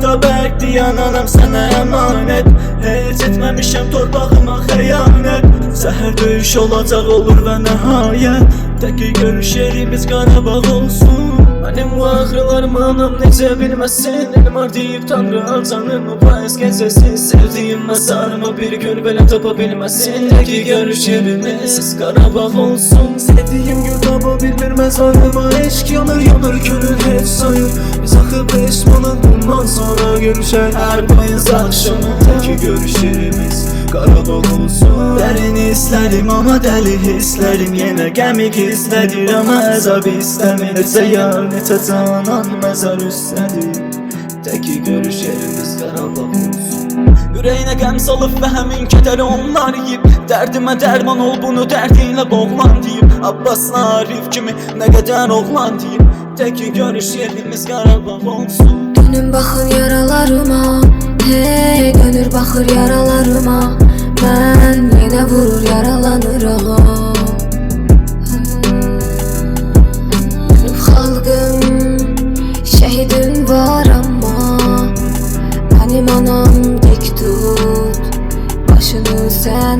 Torpaqda bəkləyən anam sənə əmanət Heç etməmişəm torpağıma xəyanət Səhər döyüş olacaq olur və nəhayət Təki görüş yerimiz Qarabağ olsun. Mənim bu axırlarım anam necə bilməsin Elim var deyib tanrı canımı payız gecəsi Sevdiyim məzarımı bir gün belə tapa bilməsin Təki görüş yerimiz Qarabağ olsun. Sevdiyim gül tapa bilmir məzarıma Eşk yanır yanır gönül heç sayır görüşər Hər payız axşamı təki görüş yerimiz Qarabağ olsun Dərin istədim amma dəli hisslərim Yenə qəmi gizlədir amma əzab istəmir Necə yar, necə canan məzar üstədir Təki görüş yerimiz Qarabağ olsun Ürəyinə qəm salıb və həmin kədəri onlar yiyib Dərdimə dərman ol bunu dərdinlə boğlan deyib Abbas Arif kimi nə qədər oğlan deyib Teki görüş yerimiz Qarabağ olsun. Dönün baxın yaralarıma. Hey dönür baxır yaralarıma. Mən yenə vurur yaralanıram Dönüb xalqım Şəhidim var amma Mənim anam dik tut. Başını sən